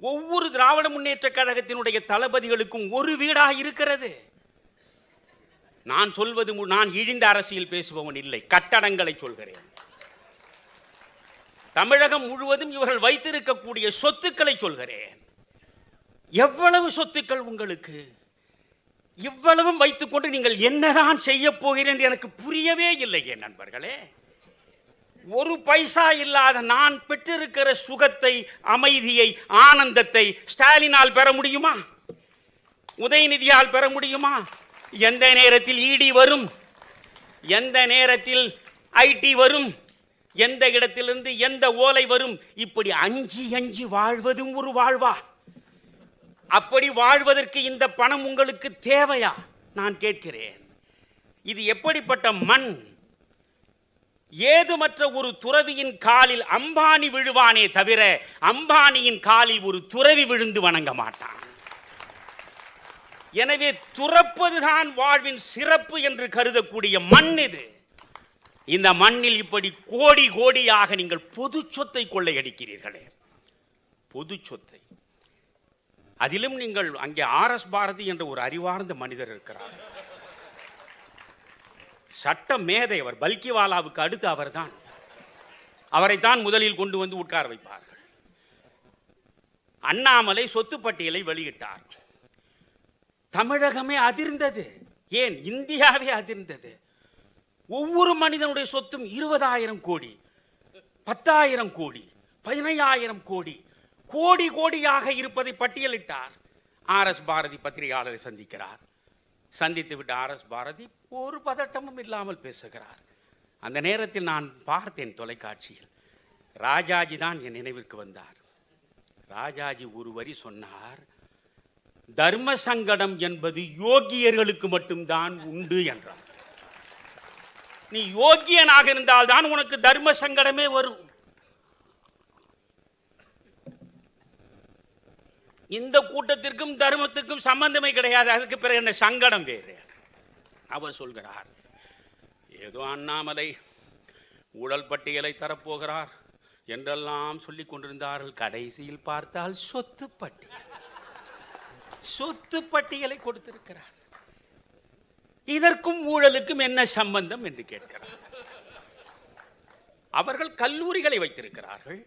ஒவ்வொரு திராவிட முன்னேற்ற கழகத்தினுடைய தளபதிகளுக்கும் ஒரு வீடா இருக்கிறது. நான் சொல்வது நான் இழிந்த அரசியல் பேசுபவன் இல்லை. கட்டடங்களை சொல்கிறேன். தமிழகம் முழுவதும் இவர்கள் வைத்திருக்கக்கூடிய சொத்துக்களை சொல்கிறேன். எவ்வளவு சொத்துக்கள் உங்களுக்கு? இவ்வளவும் வைத்துக்கொண்டு நீங்கள் என்னதான் செய்ய போகிறேன் எனக்கு புரியவே இல்லை என் நண்பர்களே. ஒரு பைசா இல்லாத நான் பெற்றிருக்கிற சுகத்தை அமைதியை ஆனந்தத்தை ஸ்டாலினால் பெற முடியுமா? உதயநிதியால் பெற முடியுமா? எந்த நேரத்தில் இடி வரும்? எந்த நேரத்தில் ஐடி வரும்? எந்த இடத்திலிருந்து எந்த ஓலை வரும்? இப்படி அஞ்சி அஞ்சி வாழ்வதும் ஒரு வாழ்வா? அப்படி வாழ்வதற்கு இந்த பணம் உங்களுக்கு தேவையா? நான் கேட்கிறேன். இது எப்படிப்பட்ட மண்? ஏதுமற்ற ஒரு துறவியின் காலில் அம்பானி விழுவானே தவிர அம்பானியின் காலில் ஒரு துறவி விழுந்து வணங்க மாட்டான். எனவே துறப்பதுதான் வாழ்வின் சிறப்பு என்று கருதக்கூடிய மண் இது. இந்த மண்ணில் இப்படி கோடி கோடியாக நீங்கள் பொது சொத்தை கொள்ளையடிக்கிறீர்களே. பொது சொத்தை. அதிலும் நீங்கள் அங்கே ஆர் எஸ் பாரதி என்ற ஒரு அறிவார்ந்த மனிதர் இருக்கிறார். சட்ட மேதை அவர் பல்கிவாலாவுக்கு அடுத்து அவர்தான். அவரைத்தான் முதலில் கொண்டு வந்து உட்கார வைப்பார்கள். அண்ணாமலை சொத்து பட்டியலை வெளியிட்டார். தமிழகமே அதிர்ந்தது. ஏன்? இந்தியாவே அதிர்ந்தது. ஒவ்வொரு மனிதனுடைய சொத்தும் இருபதாயிரம் கோடி பத்தாயிரம் கோடி பதினையாயிரம் கோடி கோடி கோடியாக இருப்பதை பட்டியலிட்டார். ஆர் எஸ் பாரதி பத்திரிகையாளரை சந்திக்கிறார். சந்தித்து விட்ட ஆர் எஸ் பாரதி ஒரு பதட்டமும் இல்லாமல் பேசுகிறார். அந்த நேரத்தில் நான் பார்த்தேன் தொலைக்காட்சியில். ராஜாஜி தான் என் நினைவிற்கு வந்தார். ராஜாஜி ஒரு வரி சொன்னார் தர்ம சங்கடம் என்பது யோகியர்களுக்கு மட்டும்தான் உண்டு என்றார். நீ யோகியனாக இருந்தால்தான் உனக்கு தர்ம சங்கடமே வரும். இந்த கூட்டத்திற்கும் தர்மத்திற்கும் சம்பந்தமே கிடையாது. அதுக்கு பிறகு என்ன சங்கடம் வேறு? அவர் சொல்கிறார் ஏதோ அண்ணாமலை ஊழல் பட்டியலை தரப்போகிறார் என்றெல்லாம் சொல்லி கொண்டிருந்தார்கள். கடைசியில் பார்த்தால் சொத்து பட்டியல். சொத்து பட்டியலை கொடுத்திருக்கிறார். இதற்கும் ஊழலுக்கும் என்ன சம்பந்தம் என்று கேட்கிறார். அவர்கள் கல்லூரிகளை வைத்திருக்கிறார்கள்.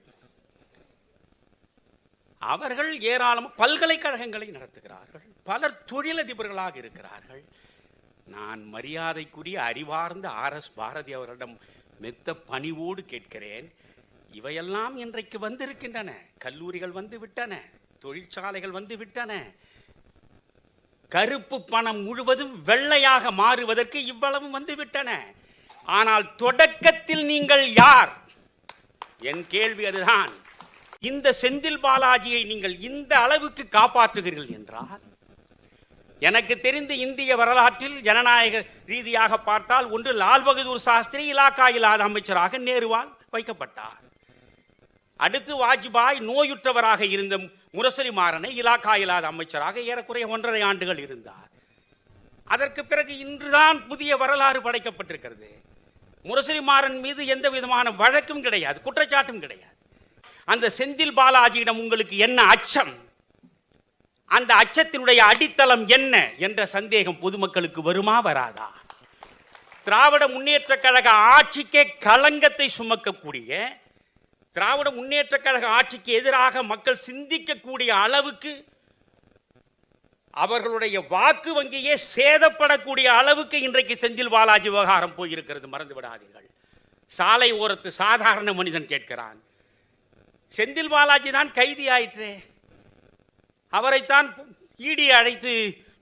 அவர்கள் ஏராளமாக பல்கலைக்கழகங்களை நடத்துகிறார்கள். பலர் தொழிலதிபர்களாக இருக்கிறார்கள். நான் மரியாதைக்குரிய அறிவார்ந்த ஆர் எஸ் பாரதி அவர்களிடம் மெத்த பணிவோடு கேட்கிறேன். இவையெல்லாம் இன்றைக்கு வந்திருக்கின்றன. கல்லூரிகள் வந்து விட்டன தொழிற்சாலைகள் வந்து விட்டன கருப்பு பணம் முழுவதும் வெள்ளையாக மாறுவதற்கு இவ்வளவும் வந்து விட்டன ஆனால் தொடக்கத்தில் நீங்கள் யார்? என் கேள்வி அதுதான். இந்த செந்தில் பாலாஜியை நீங்கள் இந்த அளவுக்கு காப்பாற்றுகிறீர்கள் என்றால் எனக்கு தெரிந்து இந்திய வரலாற்றில் ஜனநாயக ரீதியாக பார்த்தால் ஒன்று லால் பகதூர் சாஸ்திரி இலாக்கா இல்லாத அமைச்சராக நேருவால் வைக்கப்பட்டார். அடுத்து வாஜ்பாய் நோயுற்றவராக இருந்த முரசொலி மாறனை இலாக்கா இல்லாத அமைச்சராக ஏறக்குறைய ஒன்றரை ஆண்டுகள் இருந்தார். அதற்கு பிறகு இன்றுதான் புதிய வரலாறு படைக்கப்பட்டிருக்கிறது. முரசொலி மாறன் மீது எந்த விதமான வழக்கும் கிடையாது குற்றச்சாட்டும் கிடையாது. அந்த செந்தில் பாலாஜியிடம் உங்களுக்கு என்ன அச்சம்? அந்த அச்சத்தினுடைய அடித்தளம் என்ன? என்ற சந்தேகம் பொதுமக்களுக்கு வருமா வராதா? திராவிட முன்னேற்ற கழக ஆட்சிக்கே களங்கத்தை சுமக்கக்கூடிய திராவிட முன்னேற்ற கழக ஆட்சிக்கு எதிராக மக்கள் சிந்திக்கக்கூடிய அளவுக்கு அவர்களுடைய வாக்கு வங்கியே சேதப்படக்கூடிய அளவுக்கு இன்றைக்கு செந்தில் பாலாஜி விவகாரம் போயிருக்கிறது. மறந்து விடாதீர்கள். சாலை ஓரத்து சாதாரண மனிதன் கேட்கிறான். செந்தில் பாலாஜி தான் கைதி ஆயிற்றே அவரைத்தான் ஈடி அழைத்து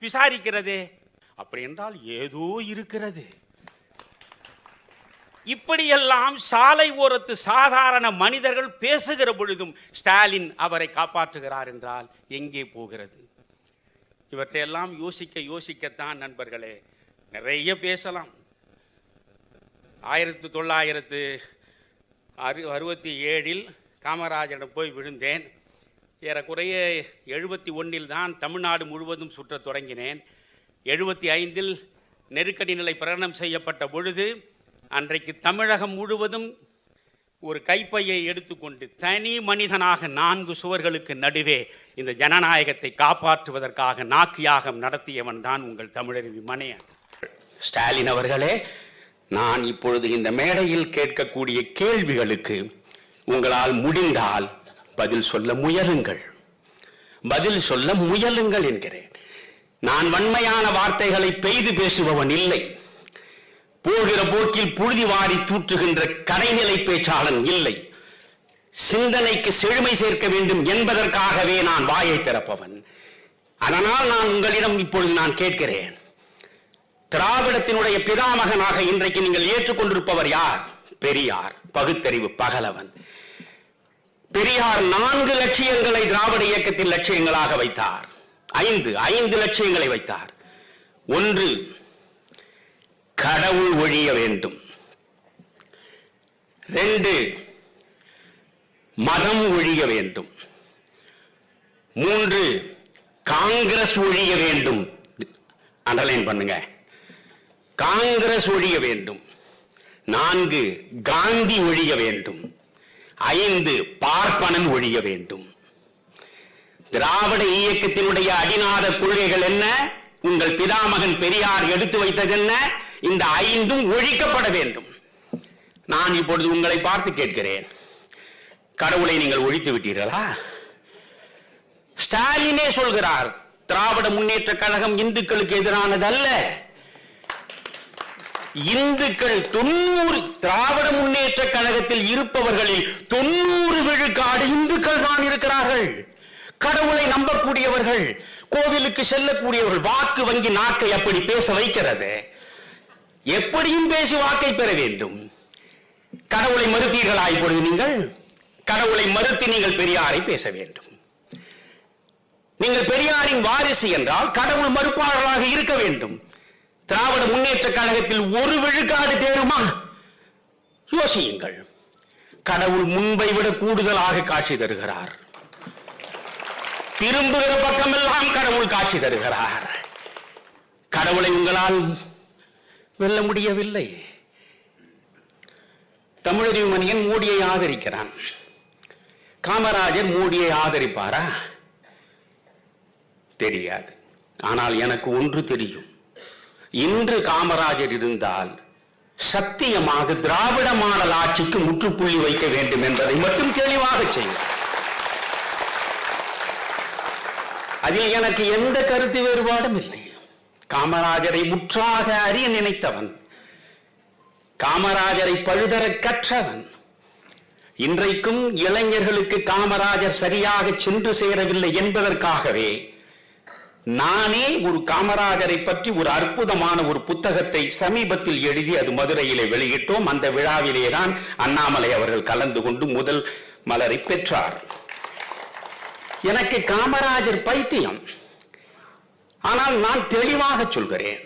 விசாரிக்கிறதே. அப்படி என்றால் ஏதோ இருக்கிறது. இப்படியெல்லாம் சாலை ஓரத்து சாதாரண மனிதர்கள் பேசுகிற பொழுதும் ஸ்டாலின் அவரை காப்பாற்றுகிறார் என்றால் எங்கே போகிறது? இவற்றையெல்லாம் யோசிக்க யோசிக்கத்தான் நண்பர்களே நிறைய பேசலாம். ஆயிரத்தி தொள்ளாயிரத்து அறு அறுபத்தி ஏழில் காமராஜரிடம் போய் விழுந்தேன். ஏறக்குறைய எழுபத்தி ஒன்றில் தான் தமிழ்நாடு முழுவதும் சுற்றத் தொடங்கினேன். எழுபத்தி ஐந்தில் நெருக்கடி நிலை பிரகடனம் செய்யப்பட்ட பொழுது அன்றைக்கு தமிழகம் முழுவதும் ஒரு கைப்பையை எடுத்துக்கொண்டு தனி மனிதனாக நான்கு சுவர்களுக்கு நடுவே இந்த ஜனநாயகத்தை காப்பாற்றுவதற்காக நாக்கு யாகம் நடத்தியவன் தான் உங்கள் தமிழறிவி மனையன் ஸ்டாலின் அவர்களே நான் இப்பொழுது இந்த மேடையில் கேட்கக்கூடிய கேள்விகளுக்கு உங்களால் முடிந்தால் பதில் சொல்ல முயலுங்கள். பதில் சொல்ல முயலுங்கள் என்கிறேன். நான் வன்மையான வார்த்தைகளை பெய்து பேசுபவன் இல்லை. போகிற போக்கில் புழுதி வாரி தூற்றுகின்ற கடைநிலை பேச்சாளன் இல்லை. சிந்தனைக்கு செழுமை சேர்க்க வேண்டும் என்பதற்காகவே நான் வாயை திறப்பவன். அதனால் நான் உங்களிடம் இப்பொழுது நான் கேட்கிறேன். திராவிடத்தினுடைய பிதாமகனாக இன்றைக்கு நீங்கள் ஏற்றுக்கொண்டிருப்பவர் யார்? பெரியார் பகுத்தறிவு பகலவன். பெரியார் நான்கு லட்சியங்களை திராவிட இயக்கத்தின் லட்சியங்களாக வைத்தார். ஐந்து ஐந்து லட்சியங்களை வைத்தார். ஒன்று கடவுள் ஒழிய வேண்டும். ரெண்டு மதம் ஒழிய வேண்டும். மூன்று காங்கிரஸ் ஒழிய வேண்டும். அண்டர்லைன் பண்ணுங்க. காங்கிரஸ் ஒழிய வேண்டும். நான்கு காந்தி ஒழிய வேண்டும். ஐந்து பார்ப்பனன் ஒழிய வேண்டும். திராவிட இயக்கத்தினுடைய அடிநாத கொள்கைகள் என்ன? உங்கள் பிதாமகன் பெரியார் எடுத்து வைத்தது என்ன? இந்த ஐந்தும் ஒழிக்கப்பட வேண்டும். நான் இப்பொழுது உங்களை பார்த்து கேட்கிறேன். கடவுளை நீங்கள் ஒழித்து விட்டீர்களா? ஸ்டாலினே சொல்கிறார் திராவிட முன்னேற்ற கழகம் இந்துக்களுக்கு எதிரானதல்ல. இந்துக்கள் தொண்ணூறு திராவிட முன்னேற்ற கழகத்தில் இருப்பவர்களில் தொண்ணூறு விழுக்காடு இந்துக்கள் தான் இருக்கிறார்கள். கடவுளை நம்பக்கூடியவர்கள் கோவிலுக்கு செல்லக்கூடியவர்கள் வாக்கு வங்கி நாக்கை அப்படி பேச வைக்கிறது. எப்படியும் பேசி வாக்கை பெற வேண்டும். கடவுளை மறுத்தீர்களா இப்பொழுது நீங்கள்? கடவுளை மறுத்து நீங்கள் பெரியாரை பேச வேண்டும். நீங்கள் பெரியாரின் வாரிசு என்றால் கடவுள் மறுப்பாளர்களாக இருக்க வேண்டும். திராவிட முன்னேற்ற கழகத்தில் ஒரு விழுக்காடு தேருமா? யோசியுங்கள். கடவுள் முன்பை விட கூடுதலாக காட்சி தருகிறார். திரும்புகிற பக்கமெல்லாம் கடவுள் காட்சி தருகிறார். கடவுளை உங்களால் வெல்ல முடியவில்லை. தமிழறிவு மணியன் மோடியை ஆதரிக்கிறான். காமராஜர் மோடியை ஆதரிப்பாரா? தெரியாது. ஆனால் எனக்கு ஒன்று தெரியும். இன்று காமராஜர் இருந்தால் சத்தியமாக திராவிட மாடல் ஆட்சிக்கு முற்றுப்புள்ளி வைக்க வேண்டும் என்பதை மட்டும் தெளிவாக செய்யும் அதில் எனக்கு எந்த கருத்து வேறுபாடும் இல்லை. காமராஜரை முற்றாக அறிய நினைத்தவன் காமராஜரை பழுதர கற்றவன் இன்றைக்கும் இளைஞர்களுக்கு காமராஜர் சரியாக சென்று சேரவில்லை என்பதற்காகவே நானே ஒரு காமராஜரை பற்றி ஒரு அற்புதமான ஒரு புத்தகத்தை சமீபத்தில் எழுதி அது மதுரையிலே வெளியிட்டோம். அந்த விழாவிலே தான் அண்ணாமலை அவர்கள் கலந்து கொண்டு முதல் மலரை பெற்றார். எனக்கு காமராஜர் பைத்தியம். ஆனால் நான் தெளிவாக சொல்கிறேன்.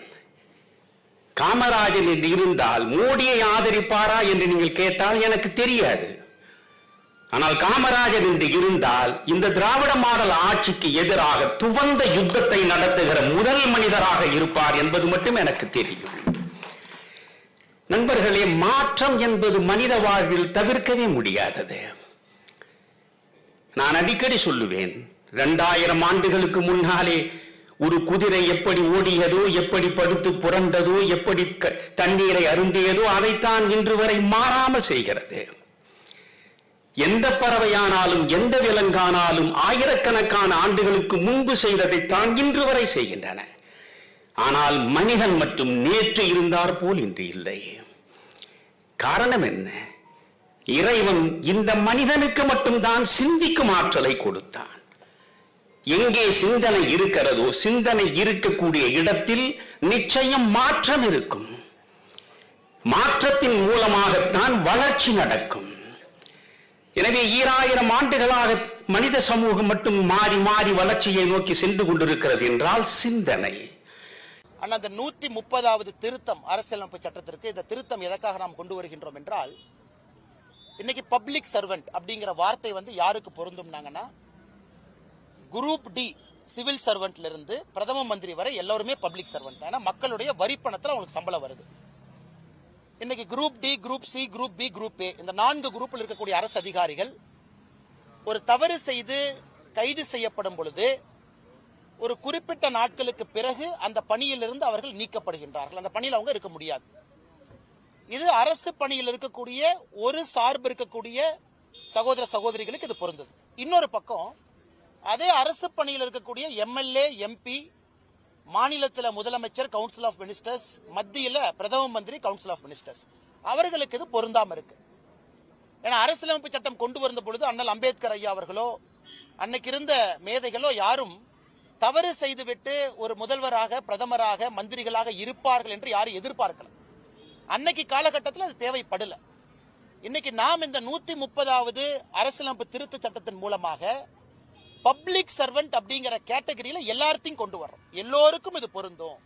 காமராஜர் என்று இருந்தால் மோடியை ஆதரிப்பாரா என்று நீங்கள் கேட்டால் எனக்கு தெரியாது. ஆனால் காமராஜர் என்று இருந்தால் இந்த திராவிட மாடல் ஆட்சிக்கு எதிராக துவந்த யுத்தத்தை நடத்துகிற முதல் மனிதராக இருப்பார் என்பது மட்டும் எனக்கு தெரியும். நண்பர்களே மாற்றம் என்பது மனித வாழ்வில் தவிர்க்கவே முடியாதது. நான் அடிக்கடி சொல்லுவேன் இரண்டாயிரம் ஆண்டுகளுக்கு முன்னாலே ஒரு குதிரை எப்படி ஓடியதோ எப்படி படுத்து புரண்டதோ எப்படி க- தண்ணீரை அருந்தியதோ அதைத்தான் இன்று வரை மாறாமல் செய்கிறது. எந்த பறவையானாலும் எந்த விலங்கானாலும் ஆயிரக்கணக்கான ஆண்டுகளுக்கு முன்பு செய்ததைத்தான் இன்று வரை செய்கின்றன. ஆனால் மனிதன் மட்டும் நேற்று இருந்தார் போல் இன்று இல்லை. காரணம் என்ன? இறைவன் இந்த மனிதனுக்கு மட்டும்தான் சிந்திக்கும் ஆற்றலை கொடுத்தான். எங்கே சிந்தனை இருக்கிறதோ சிந்தனை இருக்கக்கூடிய இடத்தில் நிச்சயம் மாற்றம் இருக்கும். மாற்றத்தின் மூலமாகத்தான் வளர்ச்சி நடக்கும். எனவே ஈராயிரம் ஆண்டுகளாக மனித சமூகம் மட்டும் மாறி மாறி வளர்ச்சியை நோக்கி சென்று கொண்டிருக்கிறது என்றால் சிந்தனை. ஆனால் அந்த நூத்தி முப்பதாவது திருத்தம் அரசியலமைப்பு சட்டத்திற்கு இந்த திருத்தம் எதற்காக நாம் கொண்டு வருகின்றோம் என்றால் இன்னைக்கு பப்ளிக் சர்வெண்ட் அப்படிங்கிற வார்த்தை வந்து யாருக்கு பொருந்தும்னாங்கன்னா குரூப் டி சிவில் சர்வெண்ட்ல இருந்து பிரதம மந்திரி வரை எல்லாருமே பப்ளிக் சர்வெண்ட் தான். ஏன்னா மக்களுடைய வரி பணத்தில் அவங்களுக்கு சம்பளம் வருது. இன்னைக்கு group D group C group B group A இந்த நான்கு குரூப்பில் இருக்கக்கூடிய அரசு அதிகாரிகள் ஒரு தவறு செய்து கைது செய்யப்படும் பொழுது ஒரு குறிப்பிட்ட நாட்களுக்கு பிறகு அந்த பணியிலிருந்து அவர்கள் நீக்கப்படுகின்றார்கள். அந்த பணியில் அவங்க இருக்க முடியாது. இது அரசு பணியில் இருக்கக்கூடிய ஒரு சார்பு இருக்கக்கூடிய சகோதர சகோதரிகளுக்கு இது பொருந்தது. இன்னொரு பக்கம் அதே அரசு பணியில் இருக்கக்கூடிய எம்எல்ஏ எம்பி மாநிலத்தில் முதலமைச்சர் கவுன்சில் ஆஃப் மினிஸ்டர்ஸ் மத்தியில் பிரதம மந்திரி கவுன்சில் ஆஃப் மினிஸ்டர்ஸ் அவர்களுக்கு இது பொருந்தாம இருக்கு. ஏன்னா அரசியலமைப்பு சட்டம் கொண்டு வந்த பொழுது அண்ணல் அம்பேத்கர் ஐயா அவர்களோ அன்னைக்கு இருந்த மேதைகளோ யாரும் தவறு செய்துவிட்டு ஒரு முதல்வராக பிரதமராக மந்திரிகளாக இருப்பார்கள் என்று யாரும் எதிர்பார்க்கல. அன்னைக்கு காலகட்டத்தில் அது தேவைப்படல. இன்னைக்கு நாம் இந்த நூத்தி முப்பதாவது அரசியலமைப்பு திருத்த சட்டத்தின் மூலமாக பப்ளிக் சர்வெண்ட் அப்படிங்கிற கேட்டகரியில எல்லாத்தையும் கொண்டு வர்றோம். எல்லோருக்கும் இது பொருந்தும்.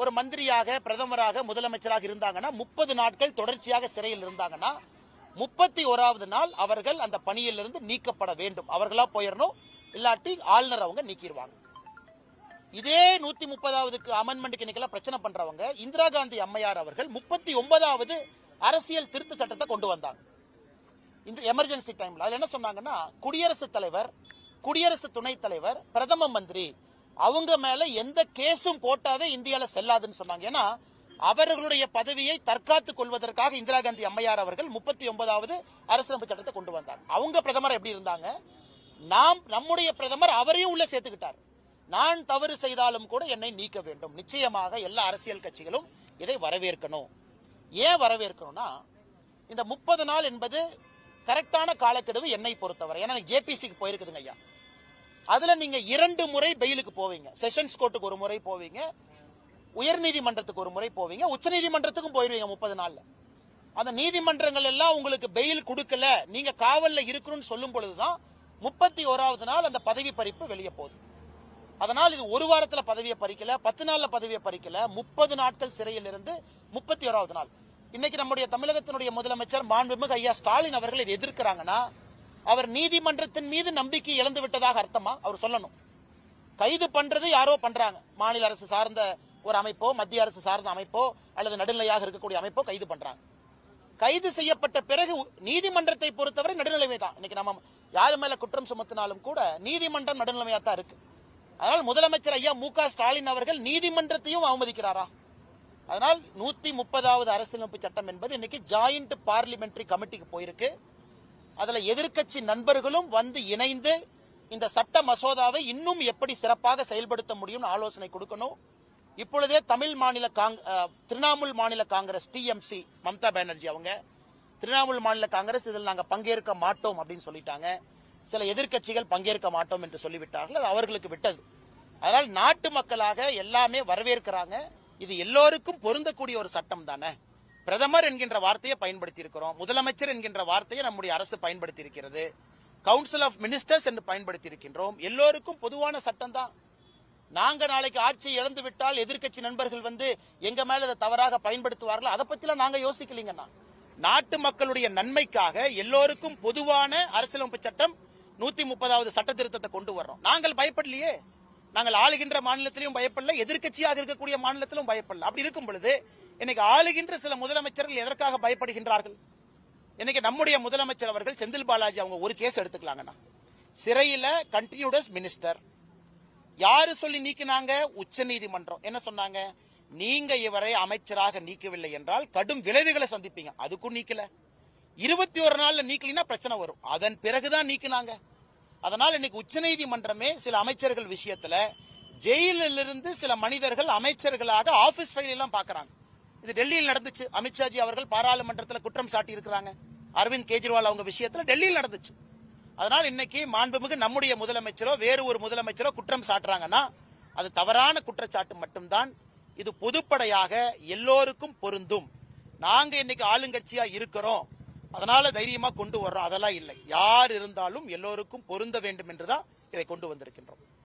ஒரு மந்திரியாக பிரதமராக முதலமைச்சராக இருந்தாங்கன்னா முப்பது நாட்கள் தொடர்ச்சியாக சிறையில் இருந்தாங்கன்னா முப்பத்தி ஓராவது நாள் அவர்கள் அந்த பணியிலிருந்து நீக்கப்பட வேண்டும். அவர்களா போயிடணும் இல்லாட்டி ஆளுநர் அவங்க நீக்கிடுவாங்க இதே நூத்தி முப்பதாவதுக்கு அமெண்ட்மெண்ட்டுக்கு இன்னைக்கெல்லாம் பிரச்சனை பண்றவங்க இந்திரா காந்தி அம்மையார் அவர்கள் முப்பத்தி ஒன்பதாவது அரசியல் திருத்த சட்டத்தை கொண்டு வந்தாங்க. இந்த எமர்ஜென்சி டைம்ல அதுல என்ன சொன்னாங்கன்னா குடியரசுத் தலைவர் குடியரசு துணைத் தலைவர் பிரதம மந்திரி அவங்க மேல எந்த கேஸும் போட்டாவே இந்தியால செல்லாதுன்னு சொன்னாங்க. ஏன்னா அவர்களுடைய பதவியை தற்காத்துக் கொள்வதற்காக இந்திரா காந்தி அம்மையார் அவர்கள் முப்பத்தி ஒன்பதாவது அரசியலமைப்பு சட்டத்தை கொண்டு வந்தார் அவங்க பிரதமர் எப்படி இருந்தாங்க? நாம் நம்முடைய பிரதமர் அவரையும் உள்ள சேர்த்துக்கிட்டார். நான் தவறு செய்தாலும் கூட என்னை நீக்க வேண்டும். நிச்சயமாக எல்லா அரசியல் கட்சிகளும் இதை வரவேற்கணும். ஏன் வரவேற்கணும்னா இந்த முப்பது நாள் என்பது கரெக்டான காலக்கெடுவு என்னை பொறுத்தவரை. ஏன்னா ஜேபிசிக்கு போயிருக்குதுங்க ஐயா. அதுல நீங்க இரண்டு முறை பெயிலுக்கு போவீங்க. செஷன்ஸ் கோர்ட்டுக்கு ஒரு முறை போவீங்க. உயர்நீதிமன்றத்துக்கு ஒரு முறை போவீங்க. உச்சநீதிமன்றத்துக்கும் போயிருவீங்க முப்பது நாள்ல. அந்த நீதிமன்றங்கள் எல்லாம் உங்களுக்கு பெயில் கொடுக்கல. நீங்க காவல்ல இருக்கணும்னு சொல்லும் பொழுதுதான் முப்பத்தி ஓராவது நாள் அந்த பதவி பறிப்பு வெளியே போகுது. அதனால் இது ஒரு வாரத்துல பதவியை பறிக்கல பத்து நாள்ல பதவியை பறிக்கல முப்பது நாட்கள் சிறையில் இருந்து முப்பத்தி ஓராவது நாள். இன்னைக்கு நம்முடைய தமிழகத்தினுடைய முதலமைச்சர் மாண்புமிகு ஐயா ஸ்டாலின் அவர்கள் இதை எதிர்க்கிறாங்கன்னா அவர் நீதிமன்றத்தின் மீது நம்பிக்கை இழந்து விட்டதாக அர்த்தமா? அவர் சொல்லணும். கைது பண்றது யாரோ பண்றாங்க. மாநில அரசு சார்ந்த ஒரு அமைப்போ மத்திய அரசு சார்ந்த அமைப்போ அல்லது நடுநிலையாக இருக்கக்கூடிய அமைப்போ கைது பண்றாங்க. கைது செய்யப்பட்ட பிறகு நீதிமன்றத்தை பொறுத்தவரை நடுநிலைமை தான். இன்னைக்கு நம்ம யாரு மேல குற்றம் சுமத்தினாலும் கூட நீதிமன்றம் நடுநிலைமையா தான் இருக்கு. அதனால் முதலமைச்சர் ஐயா மு க ஸ்டாலின் அவர்கள் நீதிமன்றத்தையும் அவமதிக்கிறாரா? அதனால் நூத்தி முப்பதாவது அரசியலமைப்பு சட்டம் என்பது இன்னைக்கு ஜாயிண்ட் பார்லிமெண்டரி கமிட்டிக்கு போயிருக்கு. அதில் எதிர்க்கட்சி நண்பர்களும் வந்து இணைந்து இந்த சட்ட மசோதாவை இன்னும் எப்படி சிறப்பாக செயல்படுத்த முடியும்னு ஆலோசனை கொடுக்கணும். இப்பொழுதே தமிழ் மாநில காங் திரிணாமுல் மாநில காங்கிரஸ் டிஎம்சி மம்தா பானர்ஜி அவங்க. திரிணாமுல் மாநில காங்கிரஸ் இதில் நாங்கள் பங்கேற்க மாட்டோம் அப்படின்னு சொல்லிட்டாங்க. சில எதிர்க்கட்சிகள் பங்கேற்க மாட்டோம் என்று சொல்லிவிட்டார்கள். அது அவர்களுக்கு விட்டது. அதனால் நாட்டு மக்களாக எல்லாமே வரவேற்கிறாங்க. இது எல்லோருக்கும் பொருந்தக்கூடிய ஒரு சட்டம் தானே பிரதமர் என்கின்ற வார்த்தையை பயன்படுத்தி இருக்கிறோம் முதலமைச்சர் என்கின்ற வார்த்தையை நம்முடைய அரசு பயன்படுத்தி இருக்கிறது கவுன்சில் ஆஃப் மினிஸ்டர்ஸ் என்று பயன்படுத்தி இருக்கின்றோம் எல்லோருக்கும் பொதுவான சட்டம் தான். நாங்க நாளைக்கு ஆட்சியை இழந்து விட்டால் எதிர்க்கட்சி நண்பர்கள் வந்து எங்க மேல அதை தவறாக பயன்படுத்துவார்கள்? அதை பத்திலாம் நாங்க யோசிக்கலீங்கண்ணா நாட்டு மக்களுடைய நன்மைக்காக எல்லோருக்கும் பொதுவான அரசியலமைப்பு சட்டம் நூத்தி முப்பதாவது சட்ட திருத்தத்தை கொண்டு வர்றோம். நாங்கள் பயப்படலையே. நாங்கள் ஆளுகின்ற மாநிலத்திலையும் பயப்படல எதிர்கட்சியாக இருக்கக்கூடிய மாநிலத்திலும் பயப்படல. அப்படி இருக்கும் பொழுது இன்னைக்கு ஆளுகின்ற சில முதலமைச்சர்கள் எதற்காக பயப்படுகின்றார்கள்? இன்னைக்கு நம்முடைய முதலமைச்சர் அவர்கள் செந்தில் பாலாஜி அவங்க ஒரு கேஸ் எடுத்துக்கலாங்கண்ணா. சிறையில கண்டினியூடஸ் மினிஸ்டர் யாரு சொல்லி நீக்கினாங்க? உச்ச நீதிமன்றம். என்ன சொன்னாங்க? நீங்க இவரை அமைச்சராக நீக்கவில்லை என்றால் கடும் விளைவுகளை சந்திப்பீங்க. அதுக்கும் நீக்கல. இருபத்தி ஒரு நாள்ல நீக்கலினா பிரச்சனை வரும். அதன் பிறகுதான் நீக்கினாங்க. அதனால் இன்னைக்கு உச்சநீதிமன்றமே சில அமைச்சர்கள் விஷயத்துல ஜெயிலில் இருந்து சில மனிதர்கள் அமைச்சர்களாக ஆபீஸ் ஃபைல் எல்லாம் பாக்குறாங்க இது டெல்லியில் நடந்துச்சு. அமித்ஷாஜி அவர்கள் பாராளுமன்றத்தில் குற்றம் சாட்டி இருக்கிறாங்க அரவிந்த் கெஜ்ரிவால் அவங்க விஷயத்தில் டெல்லியில் நடந்துச்சு. அதனால் இன்னைக்கு மாண்புமிகு நம்முடைய முதலமைச்சரோ வேறு ஒரு முதலமைச்சரோ குற்றம் சாட்டுறாங்கன்னா அது தவறான குற்றச்சாட்டு மட்டும்தான். இது பொதுப்படையாக எல்லோருக்கும் பொருந்தும். நாங்க இன்னைக்கு ஆளுங்கட்சியா இருக்கிறோம். அதனால தைரியமா கொண்டு வர்றோம். அதெல்லாம் இல்லை. யார் இருந்தாலும் எல்லோருக்கும் பொருந்த வேண்டும் என்றுதான் இதை கொண்டு வந்திருக்கின்றோம்.